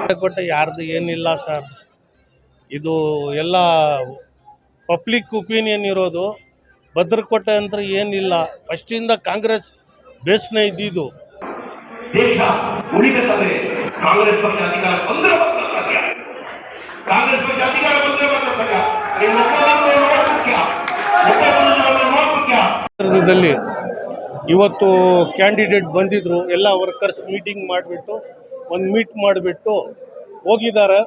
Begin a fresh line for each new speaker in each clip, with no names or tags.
ಭದ್ರಕೋಟೆ ಯಾರ್ದು ಏನಿಲ್ಲ ಸರ್. ಇದು ಎಲ್ಲ ಪಬ್ಲಿಕ್ ಒಪಿನಿಯನ್ ಇರೋದು. ಭದ್ರಕೋಟೆ ಅಂತ ಏನಿಲ್ಲ. ಫಸ್ಟಿಂದ ಕಾಂಗ್ರೆಸ್ ಬೇಸ್ನ ಇದ್ದಿದ್ದು.
ದೇಶ ಉಳಿಬೇಕಾದ್ರೆ ಕಾಂಗ್ರೆಸ್ ಪಕ್ಷ ಅಧಿಕಾರ ಬಂದ್ರೆ ಕಾಂಗ್ರೆಸ್ ಪಕ್ಷ ಅಧಿಕಾರ ಬಂದ್ರೆ ಮುಖ್ಯ ಒಬ್ಬರನ್ನು ನೋಡ್ ಮುಖ್ಯ
ಕ್ಷೇತ್ರದಲ್ಲಿ ಇವತ್ತು ಕ್ಯಾಂಡಿಡೇಟ್ ಬಂದಿದ್ರು ಎಲ್ಲ ವರ್ಕರ್ಸ್ ಮೀಟಿಂಗ್ ಮಾಡಿಬಿಟ್ಟು ಒಂದು ಮೀಟ್ ಮಾಡಿಬಿಟ್ಟು ಹೋಗಿದ್ದಾರೆ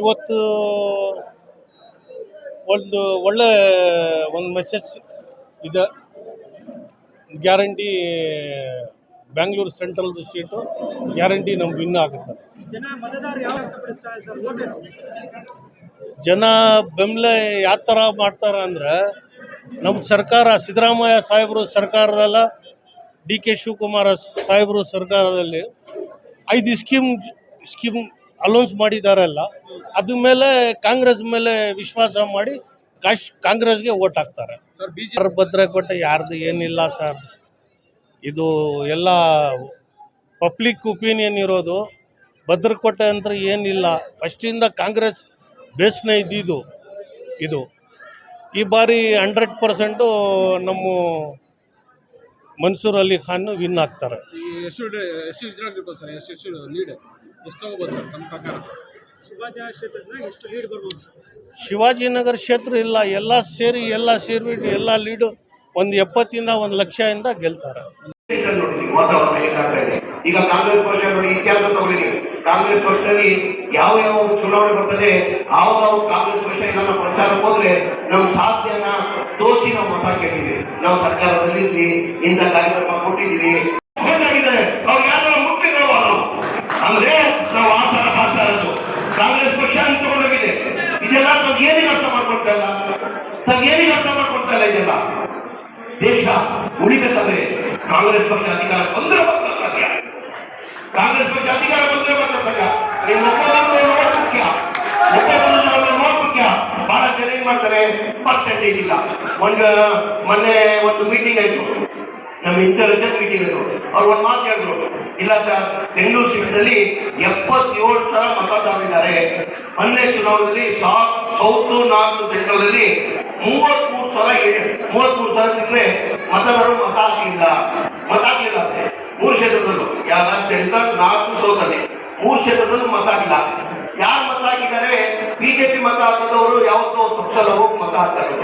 ಇವತ್ತು ಒಂದು ಒಳ್ಳೆ ಒಂದು ಮೆಸೇಜ್ ಇದೆ. ಗ್ಯಾರಂಟಿ ಬ್ಯಾಂಗ್ಳೂರು ಸೆಂಟ್ರಲ್ದು ಸೀಟು ಗ್ಯಾರಂಟಿ ನಮ್ಗೆ ವಿನ್ ಆಗುತ್ತೆ.
ಜನ
ಬೆಂಬಲ ಯಾವ ಥರ ಮಾಡ್ತಾರೆ ಅಂದ್ರೆ ನಮ್ಮ ಸರ್ಕಾರ ಸಿದ್ದರಾಮಯ್ಯ ಸಾಹೇಬರು ಸರ್ಕಾರದಲ್ಲ ಡಿ ಕೆ ಶಿವಕುಮಾರ ಸಾಹೇಬರು ಸರ್ಕಾರದಲ್ಲಿ ಐದು ಸ್ಕೀಮ್ ಸ್ಕೀಮ್ ಅಲೌನ್ಸ್ ಮಾಡಿದಾರಲ್ಲ ಅದ್ರ ಮೇಲೆ ಕಾಂಗ್ರೆಸ್ ಮೇಲೆ ವಿಶ್ವಾಸ ಮಾಡಿ ಕಾಶ್ ಕಾಂಗ್ರೆಸ್ಗೆ ಓಟ್ ಹಾಕ್ತಾರೆ.
ಸರ್ ಬಿಜೆಪಿ
ಭದ್ರ ಭದ್ರಕೋಟೆ ಯಾರ್ದು ಏನಿಲ್ಲ ಸರ್. ಇದು ಎಲ್ಲ ಪಬ್ಲಿಕ್ ಒಪಿನಿಯನ್ ಇರೋದು. ಭದ್ರಕೋಟೆ ಅಂತ ಏನಿಲ್ಲ. ಫಸ್ಟಿಂದ ಕಾಂಗ್ರೆಸ್ ಬೇಸ್ನೇ ಇದ್ದಿದ್ದು ಇದು. ಈ ಬಾರಿ ಹಂಡ್ರೆಡ್ ಪರ್ಸೆಂಟು ನಮ್ಮ ಮನ್ಸೂರ್ ಅಲಿ ಖಾನ್ ವಿನ್ ಆಗ್ತಾರೆ.
ಈ ಎಷ್ಟು ಎಷ್ಟು ಇದ್ರಾಗಿರ್ಬೋದು ಸರ್? ಎಷ್ಟು ಎಷ್ಟು ಲೀಡ್ ಎಷ್ಟು ತಗೋಬೋದು ಸರ್ ತಮ್ಮ ಪ್ರಕಾರ?
ಶಿವಾಜಿ ಕ್ಷೇತ್ರದಿಂದ ಎಷ್ಟು ಲೀಡ್ ಬರ್ಬೋದು ಸರ್?
ಶಿವಾಜಿನಗರ ಕ್ಷೇತ್ರ ಇಲ್ಲ ಎಲ್ಲ ಸೇರಿ ಎಲ್ಲ ಸೇರಿಬಿಟ್ಟು ಎಲ್ಲ ಲೀಡು ಒಂದು ಎಪ್ಪತ್ತಿಂದ ಒಂದು ಲಕ್ಷದಿಂದ ಗೆಲ್ತಾರೆ.
ವಾತಾವರಣ ಹೇಗಾಗ್ತಾ ಇದೆ ಈಗ ಕಾಂಗ್ರೆಸ್ ಪಕ್ಷ ನೋಡಿ ಇತಿಹಾಸ ತಗೊಳ್ಳಿ ಕಾಂಗ್ರೆಸ್ ಪಕ್ಷದಲ್ಲಿ ಯಾವ ಯಾವ ಚುನಾವಣೆ ಬರ್ತದೆ ಆವಾಗ ಕಾಂಗ್ರೆಸ್ ಪಕ್ಷ ಏನನ್ನ ಪ್ರಚಾರಕ್ಕೆ ಹೋದ್ರೆ ನಮ್ಮ ಸಾಧ್ಯನ ತೋರಿಸಿ ನಾವು ಮತ ಕೇಳಿದ್ವಿ ನಾವು ಸರ್ಕಾರದಲ್ಲಿ ಇಂಥ ಕಾರ್ಯಕ್ರಮ ಕೊಟ್ಟಿದ್ದೀವಿ. ಏನಾಗಿದೆ ಅವ್ರು ಯಾರು ಮುಖ್ಯ ಅಂದ್ರೆ ನಾವು ಆ ಥರ ಮಾಡ್ತಾ ಕಾಂಗ್ರೆಸ್ ಪಕ್ಷ ಅಂತ ತಗೊಂಡೋಗಿದೆ. ಇದೆಲ್ಲ ತಾವು ಏನಿಗೆ ಅರ್ಥ ಮಾಡ್ಕೊಡ್ತಾ ಇಲ್ಲ. ತಾವು ಏನಿಗೆ ಅರ್ಥ ಮಾಡ್ಕೊಡ್ತಾ ಇಲ್ಲ ಇದೆಲ್ಲ. ದೇಶ ಉಳಿಬೇಕಾದ್ರೆ ಕಾಂಗ್ರೆಸ್ ಪಕ್ಷ ಅಧಿಕಾರ ಬಂದ್ರೆ ಮಾತ್ರ ಸಾಧ್ಯ ಕಾಂಗ್ರೆಸ್ ಪಕ್ಷ ಅಧಿಕಾರ ಬಂದ್ರೆ ಮಾತ್ರ ಸಾಧ್ಯ ನೀವು ಮುಖ್ಯ? ಮುಖ್ಯ? ಬಹಳ ಜನ ಏನ್ ಮಾಡ್ತಾರೆ? ಪರ್ಸೆಂಟೇಜ್ ಇಲ್ಲ. ಒಂದು, ಮೊನ್ನೆ ಒಂದು ಮೀಟಿಂಗ್ ಆಯ್ತು. ನಮ್ಮ ಇಂಟೆಲಿಜೆನ್ಸ್ ಮೀಟಿಂಗ್ ಆಯ್ತು ಅವ್ರು ಒಂದು ಮಾತು ಹೇಳಿದ್ರು. ಇಲ್ಲ ಸರ್, ಬೆಂಗಳೂರು ಶಿಬಿರದಲ್ಲಿ ಎಪ್ಪತ್ತೇಳು ಸಾವಿರ ಮತದಾರರಿದ್ದಾರೆ ಮೊನ್ನೆ ಚುನಾವಣೆಯಲ್ಲಿ ಸೌತ್ ನಾರ್ತ್ ಸೆಂಟ್ರಲ್ ಅಲ್ಲಿ ಮೂವತ್ಮೂರು ಸಾವಿರ ಮೂವತ್ಮೂರು ಸಾವಿರ ಸಿಕ್ಕರೆ ಮತದಾರರು ಮತ ಹಾಕಲಿಲ್ಲ ಮತ ಹಾಕಲಿಲ್ಲ ಮೂರು ಕ್ಷೇತ್ರದಲ್ಲೂ. ಯಾವ ಸೆಂಟ್ರಲ್ ನಾರ್ತ್ ಸೌತ್ ಅಲ್ಲಿ ಮೂರು ಕ್ಷೇತ್ರದಲ್ಲೂ ಮತ ಹಾಕಿಲ್ಲ ಯಾರು ಮತ ಹಾಕಿದ್ದಾರೆ ಬಿಜೆಪಿ ಮತ ಹಾಕಿದವರು ಯಾವತ್ತೋ ಪಕ್ಷ ಹೋಗಿ ಮತ ಹಾಕ್ತಾರೆ.